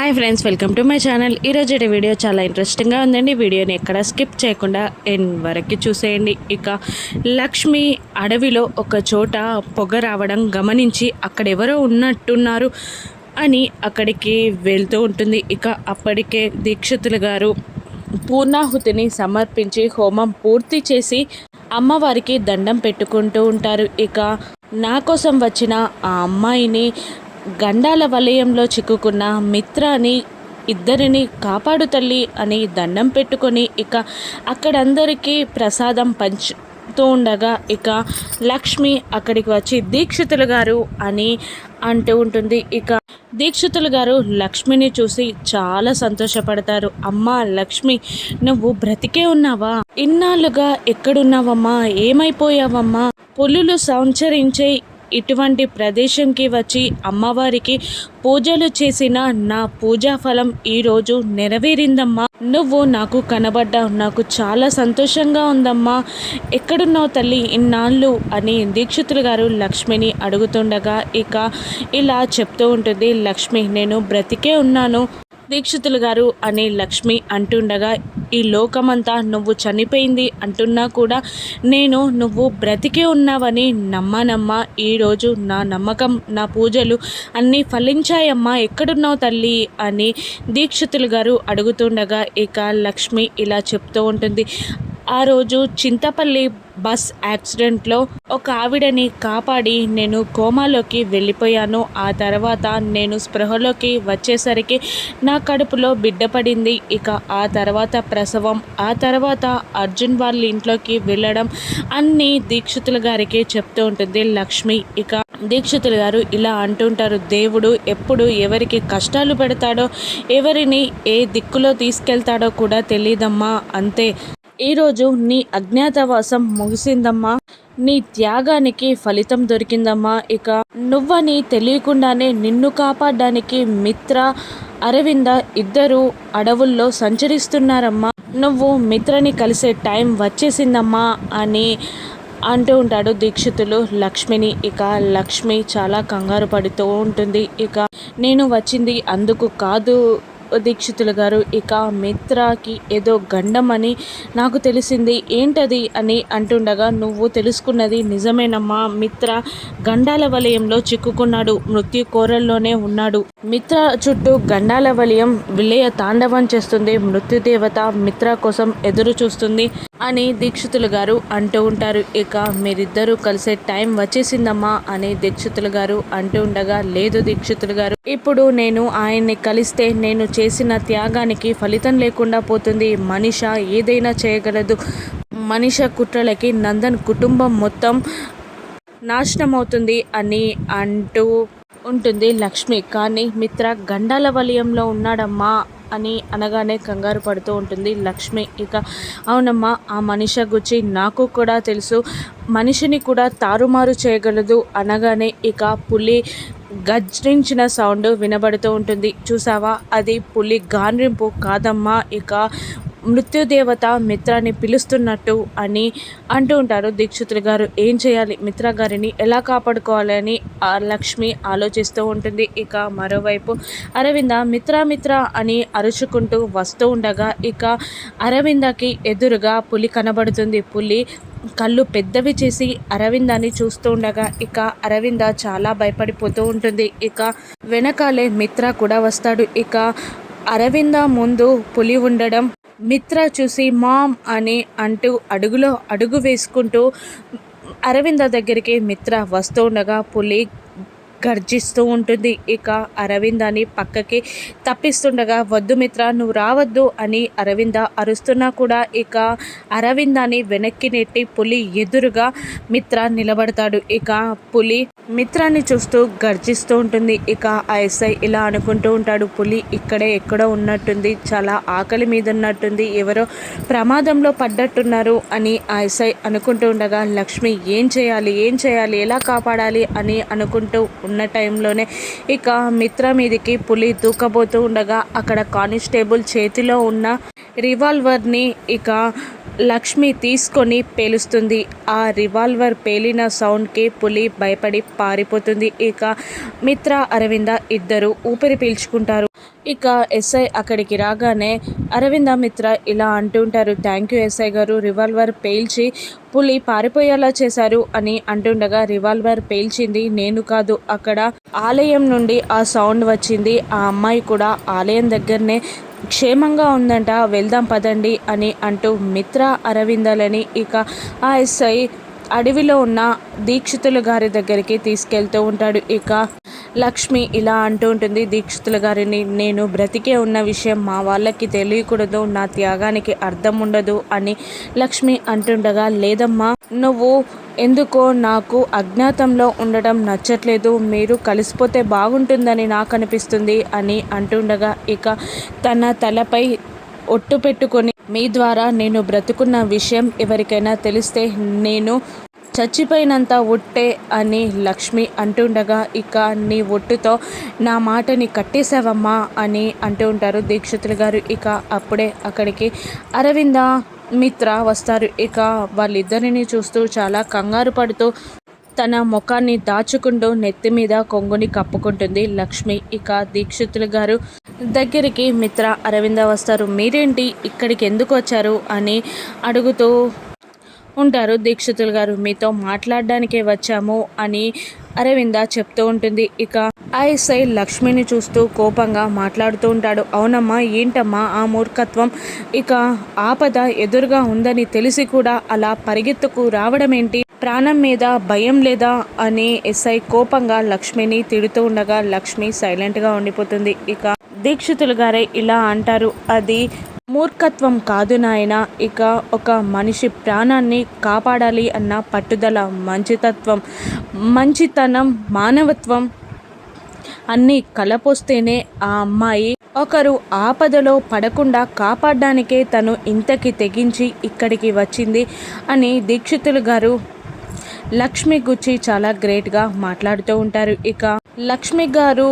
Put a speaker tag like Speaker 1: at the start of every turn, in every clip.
Speaker 1: Hi friends welcome to my channel. ఈరోజు video చాలా ఇంట్రెస్టింగ్గా ఉందండి. వీడియోని ఎక్కడ స్కిప్ చేయకుండా ఎన్ వరకు చూసేయండి. ఇక లక్ష్మి అడవిలో ఒక చోట పొగ రావడం గమనించి అక్కడ ఎవరో ఉన్నట్టున్నారు అని అక్కడికి వెళ్తూ ఉంటుంది. ఇక అప్పటికే దీక్షితులు గారు పూర్ణాహుతిని సమర్పించి హోమం పూర్తి చేసి అమ్మవారికి దండం పెట్టుకుంటూ ఉంటారు. ఇక నా కోసం వచ్చిన ఆ అమ్మాయిని గండాల వలయంలో చిక్కుకున్న మిత్రాని ఇద్దరిని కాపాడు తల్లి అని దండం పెట్టుకొని ఇక అక్కడందరికీ ప్రసాదం పంచుతూ ఉండగా ఇక లక్ష్మి అక్కడికి వచ్చి దీక్షితులు గారు అని అంటూ ఉంటుంది. ఇక దీక్షితులు గారు లక్ష్మిని చూసి చాలా సంతోషపడతారు. అమ్మా లక్ష్మి నువ్వు బ్రతికే ఉన్నావా? ఇన్నాళ్ళుగా ఎక్కడున్నావమ్మా? ఏమైపోయావమ్మా? పులులు సంచరించే ఇటువంటి ప్రదేశంకి వచ్చి అమ్మవారికి పూజలు చేసిన నా పూజా ఫలం ఈరోజు నెరవేరిందమ్మా. నువ్వు నాకు కనబడ్డావు. నాకు చాలా సంతోషంగా ఉందమ్మా. ఎక్కడున్నావు తల్లి? ఇన్నాళ్ళు అని దీక్షితులు గారు లక్ష్మిని అడుగుతుండగా ఇక ఇలా చెప్తూ ఉంటుంది లక్ష్మి నేను బ్రతికే ఉన్నాను. దీక్షితులు గారు అనే లక్ష్మి అంటుండగా ఈ లోకమంతా నువ్వు చనిపోయింది అంటున్నా కూడా నేను నువ్వు బ్రతికే ఉన్నావని నమ్మనమ్మా. ఈరోజు నా నమ్మకం నా పూజలు అన్నీ ఫలించాయమ్మా. ఎక్కడున్నావు తల్లి? అని దీక్షితులు గారు అడుగుతుండగా ఇక లక్ష్మి ఇలా చెప్తూ ఉంటుంది ఆ రోజు చింతపల్లి బస్ యాక్సిడెంట్లో ఒక ఆవిడని కాపాడి నేను కోమాలోకి వెళ్ళిపోయాను. ఆ తర్వాత నేను స్పృహలోకి వచ్చేసరికి నా కడుపులో బిడ్డ పడింది. ఇక ఆ తర్వాత ప్రసవం ఆ తర్వాత అర్జున్ వాళ్ళ ఇంట్లోకి వెళ్ళడం అన్నీ దీక్షితుల గారికి చెప్తూ ఉంటుంది లక్ష్మి. ఇక దీక్షితులు గారు ఇలా అంటుంటారు దేవుడు ఎప్పుడు ఎవరికి కష్టాలు పెడతాడో ఎవరిని ఏ దిక్కులో తీసుకెళ్తాడో కూడా తెలియదమ్మా అంతే. ఈరోజు నీ అజ్ఞాతవాసం ముగిసిందమ్మా. నీ త్యాగానికి ఫలితం దొరికిందమ్మా. ఇక నువ్వని తెలియకుండానే నిన్ను కాపాడడానికి మిత్ర అరవింద ఇద్దరు అడవుల్లో సంచరిస్తున్నారమ్మా. నువ్వు మిత్రని కలిసే టైం వచ్చేసిందమ్మా అని అంటూ ఉంటాడు దీక్షితులు లక్ష్మిని. ఇక లక్ష్మి చాలా కంగారు పడుతూ ఉంటుంది. ఇక నేను వచ్చింది అందుకు కాదు దీక్షితులు గారు ఇక మిత్రకి ఏదో గండమని అని నాకు తెలిసింది. ఏంటది అని అంటుండగా నువ్వు తెలుసుకున్నది నిజమేనమ్మా. మిత్ర గండాల వలయంలో చిక్కుకున్నాడు. మృత్యు కోరల్లోనే ఉన్నాడు. మిత్ర చుట్టూ గండాల వలయం విలయ తాండవం చేస్తుంది. మృత్యుదేవత మిత్ర కోసం ఎదురు చూస్తుంది అని దీక్షితులు గారు అంటూ ఉంటారు. ఇక మీరిద్దరూ కలిసే టైం వచ్చేసిందమ్మా అని దీక్షితులు గారు అంటూ ఉండగా లేదు దీక్షితులు గారు ఇప్పుడు నేను ఆయన్ని కలిస్తే నేను చేసిన త్యాగానికి ఫలితం లేకుండా పోతుంది. మనిష ఏదైనా చేయగలదు. మనిష కుట్రలకి నందన్ కుటుంబం మొత్తం నాశనం అవుతుంది అని అంటూ ఉంటుంది లక్ష్మి. కానీ మిత్ర గండాల వలయంలో ఉన్నాడమ్మా. అని అనగానే కంగారు పడుతూ ఉంటుంది లక్ష్మి. ఇక అవునమ్మా ఆ మనిషి గురించి నాకు కూడా తెలుసు. మనిషిని కూడా తారుమారు చేయగలదు అనగానే ఇక పులి గజ్రించిన సౌండ్ వినబడుతూ ఉంటుంది. చూసావా? అది పులి గాన్రింపు కాదమ్మా. ఇక మృత్యుదేవత మిత్రాన్ని పిలుస్తున్నట్టు అని అంటూ ఉంటారు దీక్షితులు గారు. ఏం చేయాలి? మిత్ర గారిని ఎలా కాపాడుకోవాలని లక్ష్మి ఆలోచిస్తూ ఉంటుంది. ఇక మరోవైపు అరవింద మిత్ర మిత్ర అని అరుచుకుంటూ వస్తూ ఉండగా ఇక అరవిందకి ఎదురుగా పులి కనబడుతుంది. పులి కళ్ళు పెద్దవి చేసి అరవిందాన్ని చూస్తూ ఉండగా ఇక అరవింద చాలా భయపడిపోతూ ఉంటుంది. ఇక వెనకాలే మిత్ర కూడా వస్తాడు. ఇక అరవింద ముందు పులి ఉండడం మిత్ర చూసి మామ్ అని అంటూ అడుగులో అడుగు వేసుకుంటూ అరవింద దగ్గరికి మిత్ర వస్తూ ఉండగా పులి గర్జిస్తూ ఉంటుంది. ఇక అరవిందాన్ని పక్కకి తప్పిస్తుండగా వద్దు మిత్ర నువ్వు రావద్దు అని అరవింద అరుస్తున్నా కూడా ఇక అరవిందాన్ని వెనక్కి నెట్టి పులి ఎదురుగా మిత్ర నిలబడతాడు. ఇక పులి మిత్రాన్ని చూస్తూ గర్జిస్తూ ఉంటుంది. ఇక ఆ ఎస్ఐ ఇలా అనుకుంటూ ఉంటాడు పులి ఇక్కడే ఎక్కడో ఉన్నట్టుంది చాలా ఆకలి మీద ఉన్నట్టుంది ఎవరో ప్రమాదంలో పడ్డట్టున్నారు అని ఆ ఎస్ఐ అనుకుంటూ ఉండగా లక్ష్మి ఏం చేయాలి ఏం చేయాలి ఎలా కాపాడాలి అని అనుకుంటూ ఉన్న టైంలోనే ఇక మిత్ర మీదికి పులి దూకబోతూ ఉండగా అక్కడ కానిస్టేబుల్ చేతిలో ఉన్న రివాల్వర్ని ఇక లక్ష్మి తీసుకొని పేలుస్తుంది. ఆ రివాల్వర్ పేలిన సౌండ్కి పులి భయపడి పారిపోతుంది. ఇక మిత్ర అరవింద ఇద్దరు ఊపిరి పీల్చుకుంటారు. ఇక ఎస్ఐ అక్కడికి రాగానే అరవింద మిత్ర ఇలా అంటుంటారు thank you SI garu. Revolver పేల్చి పులి పారిపోయేలా చేశారు అని అంటుండగా రివాల్వర్ పేల్చింది నేను కాదు. అక్కడ ఆలయం నుండి ఆ సౌండ్ వచ్చింది. ఆ అమ్మాయి కూడా ఆలయం దగ్గరనే క్షేమంగా ఉందంట వెళ్దాం పదండి అని అంటూ మిత్ర అరవిందలని ఇక ఆ ఎస్ఐ అడవిలో ఉన్న దీక్షితులు గారి దగ్గరికి తీసుకెళ్తూ ఉంటాడు. ఇక లక్ష్మి ఇలా అంటూ ఉంటుంది దీక్షితుల గారిని నేను బ్రతికే ఉన్న విషయం మా వాళ్ళకి తెలియకూడదు నా త్యాగానికి అర్థం ఉండదు అని లక్ష్మి అంటుండగా లేదమ్మా నువ్వు ఎందుకో నాకు అజ్ఞాతంలో ఉండడం నచ్చట్లేదు మీరు కలిసిపోతే బాగుంటుందని నాకు అనిపిస్తుంది అని అంటుండగా ఇక తన తలపై ఒట్టు పెట్టుకొని మీ ద్వారా నేను బ్రతుకున్న విషయం ఎవరికైనా తెలిస్తే నేను చచ్చిపోయినంత ఒట్టే అని లక్ష్మి అంటుండగా ఇక నీ ఒట్టుతో నా మాటని కట్టేశావమ్మా అని అంటూ ఉంటారు దీక్షితులు గారు. ఇక అప్పుడే అక్కడికి అరవింద మిత్ర వస్తారు. ఇక వాళ్ళిద్దరిని చూస్తూ చాలా కంగారు పడుతూ తన ముఖాన్ని దాచుకుంటూ నెత్తి మీద కొంగుని కప్పుకుంటుంది లక్ష్మి. ఇక దీక్షితులు గారు దగ్గరికి మిత్ర అరవింద వస్తారు. మీరేంటి? ఇక్కడికి ఎందుకు వచ్చారు? అని అడుగుతూ ఉంటారు దీక్షితులు గారు. మీతో మాట్లాడడానికే వచ్చాము అని అరవింద చెప్తూ ఉంటుంది. ఇక ఐఎస్ఐ లక్ష్మిని చూస్తూ కోపంగా మాట్లాడుతూ ఉంటాడు. అవునమ్మా ఏంటమ్మా ఆ మూర్ఖత్వం? ఇక ఆపద ఎదురుగా ఉందని తెలిసి కూడా అలా పరిగెత్తుకు రావడం ఏంటి? ప్రాణం మీద భయం లేదా అని ఎస్ఐ కోపంగా లక్ష్మిని తిడుతూ ఉండగా లక్ష్మి సైలెంట్గా ఉండిపోతుంది. ఇక దీక్షితులు గారే ఇలా అంటారు. అది మూర్ఖత్వం కాదు నాయన ఇక ఒక మనిషి ప్రాణాన్ని కాపాడాలి అన్న పట్టుదల మంచితత్వం మంచితనం మానవత్వం అన్నీ కలపొస్తేనే ఆ అమ్మాయి ఒకరు ఆపదలో పడకుండా కాపాడడానికే తను ఇంతకి తెగించి ఇక్కడికి వచ్చింది అని దీక్షితులు గారు లక్ష్మి గుచ్చి చాలా గ్రేట్గా మాట్లాడుతూ ఉంటారు. ఇక లక్ష్మి గారు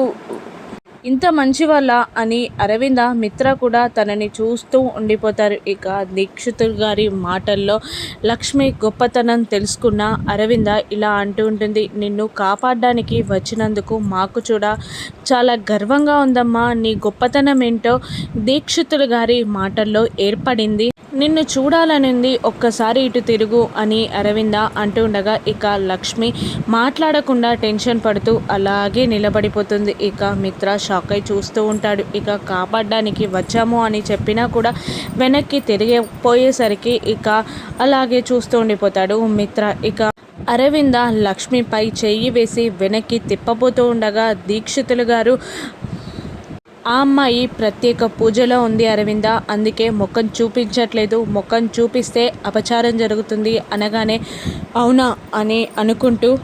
Speaker 1: ఇంత మంచి వల్ల అని అరవింద మిత్ర కూడా తనని చూస్తూ ఉండిపోతారు. ఇక దీక్షితులు గారి మాటల్లో లక్ష్మి గొప్పతనం తెలుసుకున్న అరవింద ఇలా అంటూ ఉంటుంది నిన్ను కాపాడడానికి వచ్చినందుకు మాకు చూడ చాలా గర్వంగా ఉందమ్మా. నీ గొప్పతనం ఏంటో దీక్షితులు గారి మాటల్లో ఏర్పడింది. నిన్ను చూడాలనింది ఒక్కసారి ఇటు తిరుగు అని అరవింద అంటుండగా ఇక లక్ష్మి మాట్లాడకుండా టెన్షన్ పడుతూ అలాగే నిలబడిపోతుంది. ఇక మిత్ర షాక్ అయి చూస్తూ ఉంటాడు. ఇక కాపాడడానికి వచ్చాము అని చెప్పినా కూడా వెనక్కి తిరిగిపోయేసరికి ఇక అలాగే చూస్తూ ఉండిపోతాడు మిత్ర. ఇక అరవింద లక్ష్మిపై చెయ్యి వేసి వెనక్కి తిప్పబోతూ ఉండగా దీక్షితులు గారు ఆ అమ్మాయి ప్రత్యేక పూజలో ఉంది అరవింద. అందుకే ముఖం చూపించట్లేదు. ముఖం చూపిస్తే అపచారం జరుగుతుంది అనగానే అవునా అని అనుకుంటూ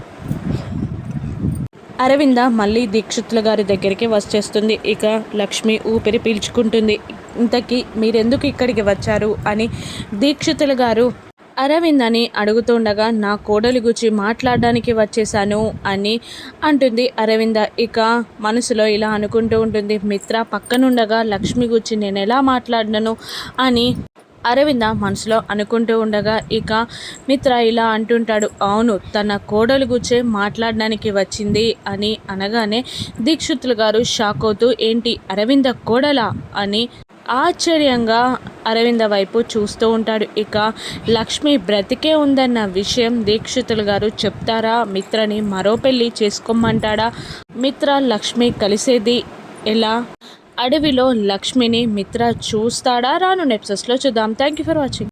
Speaker 1: అరవింద మళ్ళీ దీక్షితుల గారి దగ్గరికి వచ్చేస్తుంది. ఇక లక్ష్మి ఊపిరి పీల్చుకుంటుంది. ఇంతకీ మీరెందుకు ఇక్కడికి వచ్చారు? అని దీక్షితుల గారు అరవింద్ అని అడుగుతుండగా నా కోడలి గురించి మాట్లాడడానికి వచ్చేసాను అని అంటుంది అరవింద. ఇక మనసులో ఇలా అనుకుంటూ ఉంటుంది. మిత్ర పక్కనుండగా లక్ష్మి గురించి నేను ఎలా మాట్లాడినను అని అరవింద మనసులో అనుకుంటూ ఉండగా ఇక మిత్ర ఇలా అంటుంటాడు అవును తన కోడలు గుచ్చే మాట్లాడడానికి వచ్చింది అని అనగానే దీక్షితులు గారు షాక్ అవుతూ ఏంటి అరవింద కోడలా? అని ఆశ్చర్యంగా అరవింద వైపు చూస్తూ ఉంటాడు. ఇక లక్ష్మి బ్రతికే ఉందన్న విషయం దీక్షితులు గారు చెప్తారా? మిత్రని మరో పెళ్ళి చేసుకోమంటాడా? మిత్ర లక్ష్మి కలిసేది ఎలా? అడవిలో లక్ష్మిని మిత్ర చూస్తాడా? రాను నెప్సెస్లో చూద్దాం. Thank you for watching